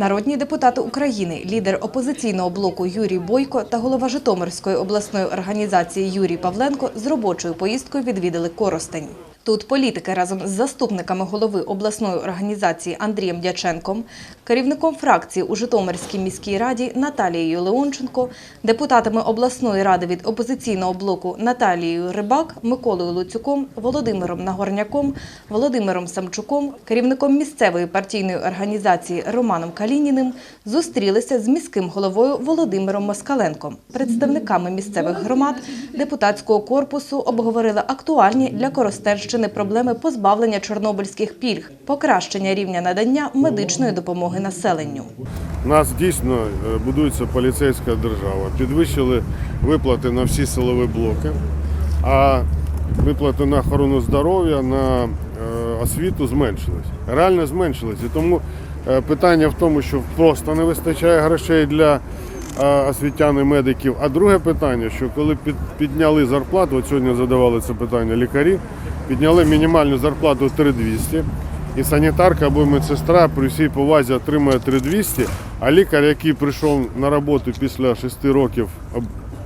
Народні депутати України, лідер опозиційного блоку Юрій Бойко та голова Житомирської обласної організації Юрій Павленко з робочою поїздкою відвідали Коростень. Тут політики разом з заступниками голови обласної організації Андрієм Дяченком, керівником фракції у Житомирській міській раді Наталією Леонченко, депутатами обласної ради від опозиційного блоку Наталією Рибак, Миколою Луцюком, Володимиром Нагорняком, Володимиром Самчуком, керівником місцевої партійної організації Романом Калініним зустрілися з міським головою Володимиром Москаленком. Представниками місцевих громад депутатського корпусу обговорили актуальні для Коростенщини проблеми позбавлення чорнобильських пільг, покращення рівня надання медичної допомоги населенню. У нас дійсно е, будується поліцейська держава. Підвищили виплати на всі силові блоки, а виплати на охорону здоров'я, на е, освіту зменшились. Реально зменшились. І тому е, питання в тому, що просто не вистачає грошей для освітян і медиків. А друге питання, що коли під- підняли зарплату, от сьогодні задавали це питання лікарі, підняли мінімальну зарплату 3200, і санітарка або медсестра при всій повазі отримує 3200, а лікар, який прийшов на роботу після 6 років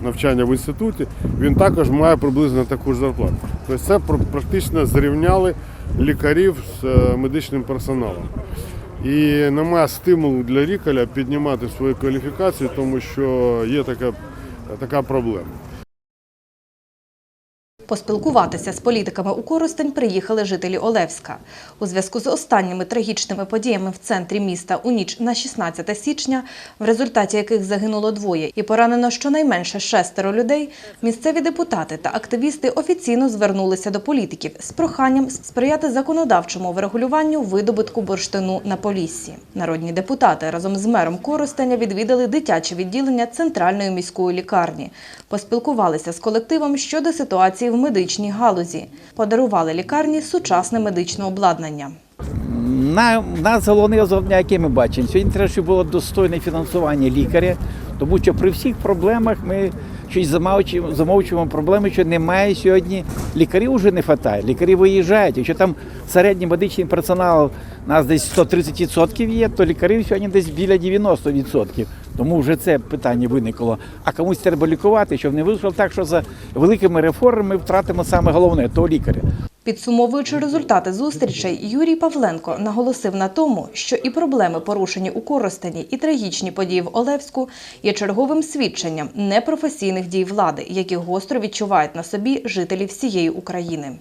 навчання в інституті, він також має приблизно таку ж зарплату. Тобто це практично зрівняли лікарів з е, медичним персоналом. І немає стимулу для лікаря піднімати свою кваліфікацію, тому що є така, така проблема. Поспілкуватися з політиками у Коростень приїхали жителі Олевська. У зв'язку з останніми трагічними подіями в центрі міста у ніч на 16 січня, в результаті яких загинуло двоє і поранено щонайменше шестеро людей, місцеві депутати та активісти офіційно звернулися до політиків з проханням сприяти законодавчому врегулюванню видобутку бурштину на Поліссі. Народні депутати разом з мером Коростеня відвідали дитяче відділення центральної міської лікарні, поспілкувалися з колективом щодо ситуації в медичній галузі, подарували лікарні сучасне медичне обладнання. На нас головне завдання, яке ми бачимо. Сьогодні треба, щоб було достойне фінансування лікаря, тому що при всіх проблемах ми щось замовчуємо, замовчуємо проблеми, що немає сьогодні. Лікарів вже не вистачає, лікарі виїжджають. Якщо там середній медичний персонал у нас десь 130% є, то лікарів сьогодні десь біля 90%. Тому вже це питання виникло. А комусь треба лікувати, щоб не вийшло так, що за великими реформами втратимо саме головне то лікаря. Підсумовуючи результати зустрічей, Юрій Павленко наголосив на тому, що і проблеми, порушені у Коростені, і трагічні події в Олевську є черговим свідченням непрофесійних дій влади, які гостро відчувають на собі жителі всієї України.